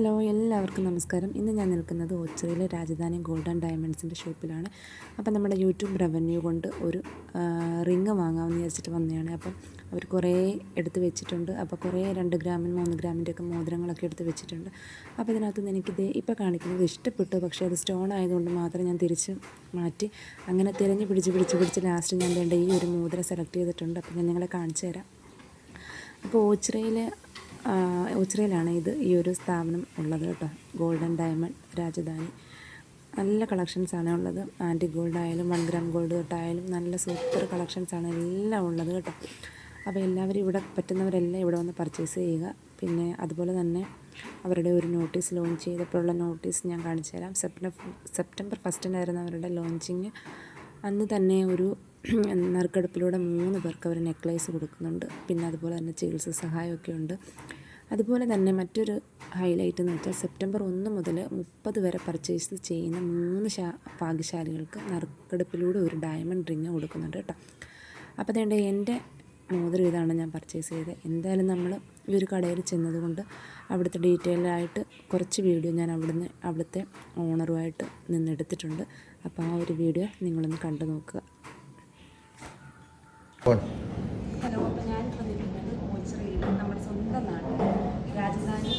Hello എല്ലാവർക്കും നമസ്കാരം. ഇന്ന് ഞാൻ നിൽക്കുന്നത് ഓച്ചിറയിലെ രാജധാനി ഗോൾഡൻ ഡയമണ്ട്സിന്റെ ഷോപ്പിലാണ്. അപ്പം നമ്മുടെ യൂട്യൂബ് റവന്യൂ കൊണ്ട് ഒരു റിങ് വാങ്ങാമെന്ന് വിചാരിച്ചിട്ട് വന്നതാണ്. അപ്പം അവർ കുറേ എടുത്ത് വെച്ചിട്ടുണ്ട്. അപ്പോൾ കുറേ രണ്ട് ഗ്രാമിൻ മൂന്ന് ഗ്രാമിന്റെ ഒക്കെ മോതിരങ്ങളൊക്കെ എടുത്ത് വെച്ചിട്ടുണ്ട്. അപ്പോൾ ഇതിനകത്ത് നിന്ന് എനിക്കിത് ഇപ്പോൾ കാണിക്കുന്നത് ഇഷ്ടപ്പെട്ടു. പക്ഷേ അത് സ്റ്റോൺ ആയതുകൊണ്ട് മാത്രം ഞാൻ തിരിച്ച് മാറ്റി. അങ്ങനെ തിരഞ്ഞ് പിടിച്ച് പിടിച്ച് പിടിച്ച് ലാസ്റ്റ് ഞാൻ വേണ്ട ഈ ഒരു മോതിരം സെലക്ട് ചെയ്തിട്ടുണ്ട്. അപ്പോൾ ഞാൻ നിങ്ങളെ കാണിച്ചു തരാം. അപ്പോൾ ഓച്ചിറയിലെ ഓച്ചിറയിലാണ് ഇത് ഈ ഒരു സ്ഥാപനം ഉള്ളത് കേട്ടോ. Golden diamond Rajdhani. നല്ല കളക്ഷൻസാണ് ഉള്ളത്. ആന്റി ഗോൾഡ് ആയാലും വൺ ഗ്രാം ഗോൾഡ് തൊട്ടായാലും നല്ല സൂപ്പർ കളക്ഷൻസാണ് എല്ലാം ഉള്ളത് കേട്ടോ. അപ്പോൾ എല്ലാവരും ഇവിടെ പറ്റുന്നവരെല്ലാം ഇവിടെ വന്ന് പർച്ചേസ് ചെയ്യുക. പിന്നെ അതുപോലെ തന്നെ അവരുടെ ഒരു നോട്ടീസ് ലോഞ്ച് ചെയ്തപ്പോഴുള്ള നോട്ടീസ് ഞാൻ കാണിച്ചു തരാം സെപ്റ്റംബർ സെപ്റ്റംബർ ഫസ്റ്റിനായിരുന്നു അവരുടെ ലോഞ്ചിങ് അന്ന് തന്നെ ഒരു നറുക്കെടുപ്പിലൂടെ മൂന്ന് പേർക്ക് അവർ നെക്ലേസ് കൊടുക്കുന്നുണ്ട്. പിന്നെ അതുപോലെ തന്നെ ചികിത്സ സഹായമൊക്കെ ഉണ്ട്. അതുപോലെ തന്നെ മറ്റൊരു ഹൈലൈറ്റ് എന്ന് വെച്ചാൽ സെപ്റ്റംബർ ഒന്ന് മുതൽ മുപ്പത് വരെ പർച്ചേസ് ചെയ്യുന്ന മൂന്ന് ശാ ഭാഗ്യശാലികൾക്ക് നറുക്കെടുപ്പിലൂടെ ഒരു ഡയമണ്ട് റിങ് കൊടുക്കുന്നുണ്ട് കേട്ടോ. അപ്പോൾ അതേണ്ട എന്റെ മോതിരം ഇതാണ് ഞാൻ പർച്ചേസ് ചെയ്തത്. എന്തായാലും നമ്മൾ ഈ ഒരു കടയിൽ ചെന്നതുകൊണ്ട് അവിടുത്തെ ഡീറ്റെയിൽ ആയിട്ട് കുറച്ച് വീഡിയോ ഞാൻ അവിടുന്ന് അവിടുത്തെ ഓണറുമായിട്ട് നിന്നെടുത്തിട്ടുണ്ട്. അപ്പോൾ ആ ഒരു വീഡിയോ നിങ്ങളൊന്ന് കണ്ടു നോക്കുക. ഹലോ അപ്പോൾ ഞാനിപ്പോൾ നിൽക്കുന്നത് ഓച്ചിറയിൽ നമ്മുടെ സ്വന്തം നാട് രാജധാനി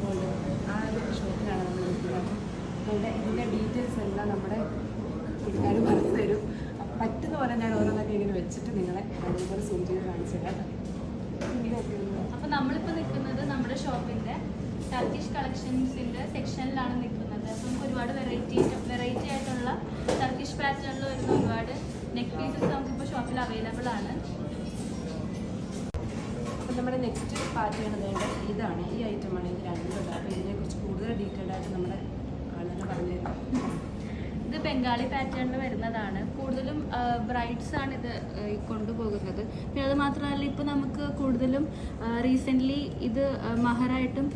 ഗോൾഡ് ആ ഒരു ഷോപ്പിലാണ് നമ്മൾ നിൽക്കുന്നത്. അപ്പോൾ ഇവിടെ ഇതിന്റെ ഡീറ്റെയിൽസ് എല്ലാം നമ്മുടെ പുള്ളിക്കാർ പറഞ്ഞു തരും. അപ്പോൾ പറ്റുന്ന പോലെ ഞാൻ ഓരോന്നൊക്കെ ഇങ്ങനെ വെച്ചിട്ട് നിങ്ങളെ അതുപോലെ സൂം ചെയ്ത് കാണിച്ചു തരാം അപ്പൊ നമ്മളിപ്പോ നിൽക്കുന്നത് നമ്മുടെ ഷോപ്പിന്റെ ടർക്കിഷ് കളക്ഷൻസിന്റെ സെക്ഷനിലാണ് നിൽക്കുന്നത്. അപ്പം നമുക്ക് ഒരുപാട് വെറൈറ്റി വെറൈറ്റി ആയിട്ടുള്ള ടർക്കിഷ് പാറ്റേണിൽ വരുന്ന ഒരുപാട് നെക്ക് പീസസ് നമുക്കിപ്പോൾ ഷോപ്പിൽ അവൈലബിൾ ആണ്. അപ്പോൾ നമ്മുടെ നെക്സ്റ്റ് പാർട്ടി ആണ് ചെയ്യുന്നത് ഇതാണ് ഈ ഐറ്റം ഐറ്റമാണ് ഇത് രണ്ടുണ്ട് അപ്പോൾ ഇതിനെക്കുറിച്ച് കൂടുതൽ ഡീറ്റെയിൽഡ് ആയിട്ട് നമ്മുടെ ആളുകൾ പറഞ്ഞു ഇത് ബംഗാളി പാറ്റേണിൽ വരുന്നതാണ്. കൂടുതലും ബ്രൈഡ്സ് ആണ് ഇത് കൊണ്ടുപോകുന്നത്. പിന്നെ അത് മാത്രമല്ല ഇപ്പോൾ നമുക്ക് കൂടുതലും റീസെന്റ്ലി ഇത് മഹറായിട്ടും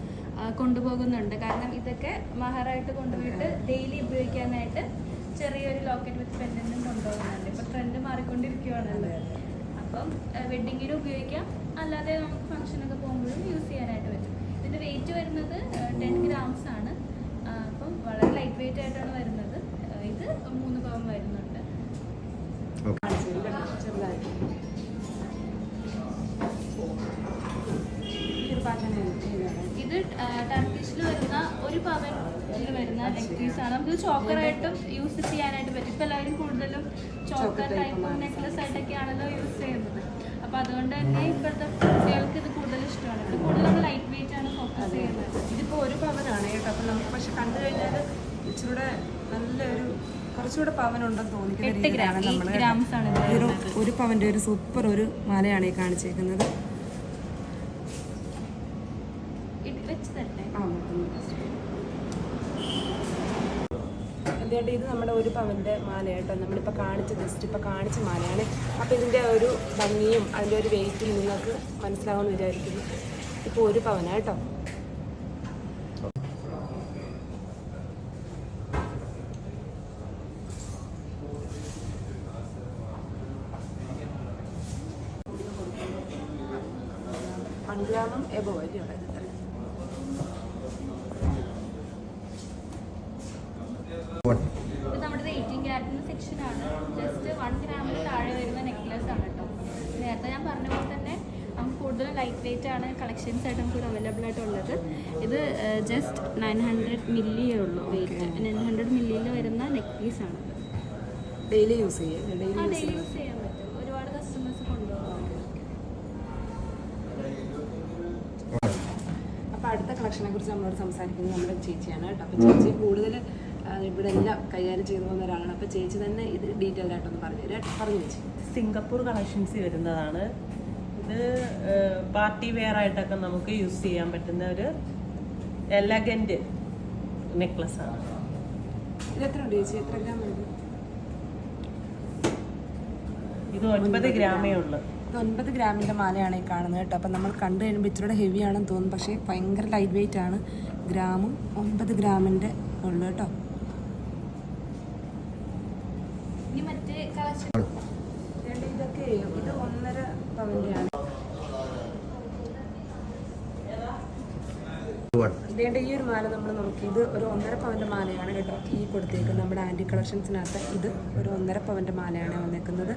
കൊണ്ടുപോകുന്നുണ്ട്. കാരണം ഇതൊക്കെ മഹറായിട്ട് കൊണ്ടുപോയിട്ട് ഡെയിലി ഉപയോഗിക്കാനായിട്ട് ചെറിയൊരു ലോക്കറ്റ് വിത്ത് പെൻഡന്റും കൊണ്ടുപോകുന്നുണ്ട്. ഇപ്പോൾ ട്രെൻഡ് മാറിക്കൊണ്ടിരിക്കുകയാണല്ലോ അപ്പം വെഡ്ഡിങ്ങിന് ഉപയോഗിക്കാം. അല്ലാതെ നമുക്ക് ഫംഗ്ഷനൊക്കെ പോകുമ്പോഴും യൂസ് ചെയ്യാനായിട്ട് പറ്റും. ഇതിന്റെ വെയിറ്റ് വരുന്നത് ടെൻ ഗ്രാംസ് ആണ്. അപ്പം വളരെ ലൈറ്റ് വെയിറ്റ് ആയിട്ടാണ് വരുന്നത്. ഇത് മൂന്ന് പവൻ വരുന്നുണ്ട്. ഇത് ടർക്കിഷിൽ വരുന്ന ഒരു പവനിൽ വരുന്ന നെക്ക് പീസ് ആണ്. നമുക്ക് ചോക്കറായിട്ടും യൂസ് ചെയ്യാനായിട്ട് പറ്റും. ഇപ്പം എല്ലാവരും കൂടുതലും ചോക്കർ ടൈപ്പ് നെക്ലസ് ആയിട്ടൊക്കെ ആണല്ലോ യൂസ് ചെയ്യുന്നത്. അപ്പോൾ അതുകൊണ്ട് തന്നെ ഇപ്പോഴത്തെ കുട്ടികൾക്ക് ഇത് കൂടുതൽ ഇഷ്ടമാണ്. ഇത് നമ്മൾ ലൈറ്റ് വെയിറ്റ് ആണ് ഫോക്കസ് ചെയ്യുന്നത്. ഇതിപ്പോൾ ഒരു പവനാണ് കേട്ടോ. അപ്പം നമുക്ക് പക്ഷെ കണ്ടു കഴിഞ്ഞാൽ ഇച്ചിരൂടെ നല്ലൊരു കുറച്ചുകൂടെ പവനുണ്ടെന്ന് തോന്നിക്കുന്ന രീതിയിലാണ് നമ്മൾ ഒരു. ഒരു പവന്റെ ഒരു സൂപ്പർ ഒരു മാലയാണ് ഈ കാണിച്ചേക്കുന്നത് ഇത് വെച്ച് തരട്ടെ ആ എന്തുകൊണ്ട് ഇത് നമ്മുടെ ഒരു പവന്റെ മാലയാട്ടോ. നമ്മളിപ്പോൾ കാണിച്ച ജസ്റ്റ് ഇപ്പോൾ കാണിച്ച മാലയാണ്. അപ്പോൾ ഇതിന്റെ ഒരു ഭംഗിയും അതിന്റെ ഒരു വെയിറ്റും നിങ്ങൾക്ക് മനസ്സിലാവുമെന്ന് വിചാരിക്കുന്നു. ഇപ്പോൾ ഒരു പവനാട്ടോ. കേട്ടോ ഗ്രാമം എബോ അല്ലേ ഇത്ര ഇത് നമ്മുടെ എയ്റ്റീൻ ആണ് ജസ്റ്റ് വൺ ഗ്രാമിന് താഴെ വരുന്ന നെക്ലസ് ആണ് കേട്ടോ നേരത്തെ ഞാൻ പറഞ്ഞ പോലെ തന്നെ നമുക്ക് കൂടുതലും ലൈറ്റ് വെയിറ്റ് ആണ് കളക്ഷൻസ് ആയിട്ട് നമുക്ക് അവൈലബിൾ ആയിട്ടുള്ളത് ഇത് ജസ്റ്റ് നയൻ ഹൺഡ്രഡ് മില്ലിയേ ഉള്ളൂ വെയിറ്റ് നയൻ ഹൺഡ്രഡ് മില്ലിയിൽ വരുന്ന നെക്ക് പീസ് ആണ്. ഡെയിലി യൂസ് ചെയ്യാം ഡെയിലി യൂസ് ചെയ്യാൻ പറ്റും. ഒരുപാട് കസ്റ്റമേഴ്സ് കൊണ്ടുപോകുന്നുണ്ട് അപ്പോൾ അടുത്ത കളക്ഷനെ കുറിച്ച് നമ്മളോട് സംസാരിക്കുന്നത് നമ്മുടെ ചേച്ചിയാണ് കേട്ടോ. അപ്പോൾ ചേച്ചി കൂടുതൽ ഇവിടെ എല്ലാം കൈകാര്യം ചെയ്തു പോകുന്ന ഒരാളാണ്. അപ്പോൾ ചേച്ചി തന്നെ ഇത് ഡീറ്റെയിൽ ആയിട്ടൊന്ന് പറഞ്ഞു തരാം. പറഞ്ഞു ചേച്ചി. സിംഗപ്പൂർ കളക്ഷൻസ് വരുന്നതാണ്. ഇത് പാർട്ടി വെയർ ആയിട്ടൊക്കെ നമുക്ക് യൂസ് ചെയ്യാൻ പറ്റുന്ന ഒരു എലഗന്റ് നെക്ലസ് ആണ്. ഇത് ഒൻപത് ഗ്രാമേ ഉള്ളൂ. ഒൻപത് ഗ്രാമിന്റെ മാലയാണ് ഈ കാണുന്നത് കേട്ടോ. അപ്പം നമ്മൾ കണ്ടു കഴിയുമ്പോൾ ഇച്ചിരൂടെ ഹെവി ആണെന്ന് തോന്നും പക്ഷേ ഭയങ്കര ലൈറ്റ് വെയിറ്റ് ആണ്. ഗ്രാമും ഒൻപത് ഗ്രാമിന്റെ ഉള്ളു കേട്ടോ. ഇത് ഇതേണ്ട ഈ ഒരു മാല നമ്മൾ നോക്കി. ഇത് ഒരു ഒന്നര പവന്റെ മാലയാണ് കേട്ടോ. ഈ കൊടുത്തേക്കുന്നത് നമ്മുടെ ആന്റി കളക്ഷൻസിനകത്ത് ഇത് ഒരു ഒന്നര പവന്റെ മാലയാണ് വന്നേക്കുന്നത്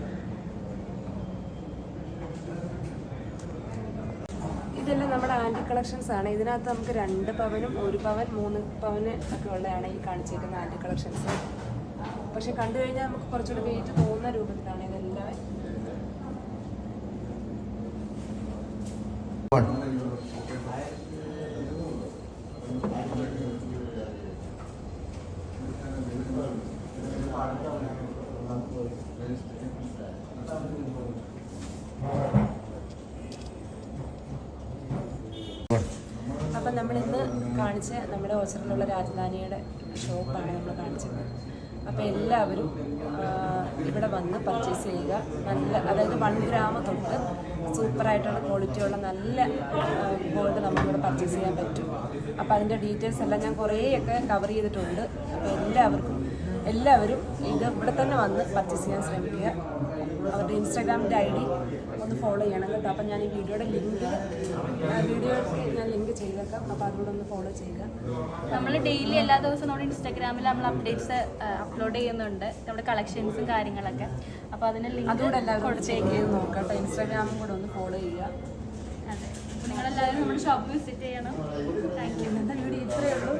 ഇതെല്ലാം നമ്മുടെ ആന്റി കളക്ഷൻസ് ആണ്. ഇതിനകത്ത് നമുക്ക് രണ്ട് പവനും ഒരു പവൻ മൂന്ന് പവന് ഒക്കെ ഉള്ളതാണ് ഈ കാണിച്ചേക്കുന്ന ആന്റി കളക്ഷൻസ് പക്ഷെ കണ്ടു കഴിഞ്ഞാൽ നമുക്ക് കുറച്ചുകൂടി വെയിറ്റ് തോന്നുന്ന രൂപത്തിലാണ് ഇതെല്ലാം. അപ്പം നമ്മളിന്ന് കാണിച്ച നമ്മുടെ ഓച്ചറിലുള്ള രാജധാനിയുടെ ഷോപ്പാണ് നമ്മൾ കാണിച്ചത്. അപ്പോൾ എല്ലാവരും ഇവിടെ വന്ന് പർച്ചേസ് ചെയ്യുക. നല്ല അതായത് വൺ ഗ്രാം തൊട്ട് സൂപ്പറായിട്ടുള്ള ക്വാളിറ്റിയുള്ള നല്ല ഗോൾഡ് നമുക്കിവിടെ പർച്ചേസ് ചെയ്യാൻ പറ്റും. അപ്പോൾ അതിന്റെ ഡീറ്റെയിൽസ് എല്ലാം ഞാൻ കുറേയൊക്കെ കവർ ചെയ്തിട്ടുണ്ട്. അപ്പോൾ എല്ലാവർക്കും എല്ലാവരും ഇത് ഇവിടെ തന്നെ വന്ന് പർച്ചേസ് ചെയ്യാൻ ശ്രമിക്കുക. അവരുടെ ഇൻസ്റ്റാഗ്രാമിന്റെ ഐ ഡി ഒന്ന് ഫോളോ ചെയ്യണം കേട്ടോ. അപ്പം ഞാൻ ഈ വീഡിയോയുടെ ലിങ്ക് വീഡിയോയ്ക്ക് ഞാൻ ലിങ്ക് ചെയ്തേക്കാം. അപ്പോൾ അതുകൂടെ ഒന്ന് ഫോളോ ചെയ്യുക. നമ്മൾ ഡെയിലി എല്ലാ ദിവസവും നമ്മുടെ ഇൻസ്റ്റാഗ്രാമിൽ നമ്മൾ അപ്ഡേറ്റ്സ് അപ്ലോഡ് ചെയ്യുന്നുണ്ട്. നമ്മുടെ കളക്ഷൻസും കാര്യങ്ങളൊക്കെ. അപ്പോൾ അതിന് ലിങ്ക് അതുകൂടെ എല്ലാവരും ചെക്ക് ചെയ്ത് നോക്കാം കേട്ടോ. ഇൻസ്റ്റാഗ്രാമും കൂടെ ഒന്ന് ഫോളോ ചെയ്യുക. അതെ. നിങ്ങളെല്ലാവരും നമ്മുടെ ഷോപ്പ് വിസിറ്റ് ചെയ്യണം. താങ്ക് യു എന്താ വീഡിയോ ഇത്രയേ ഉള്ളൂ.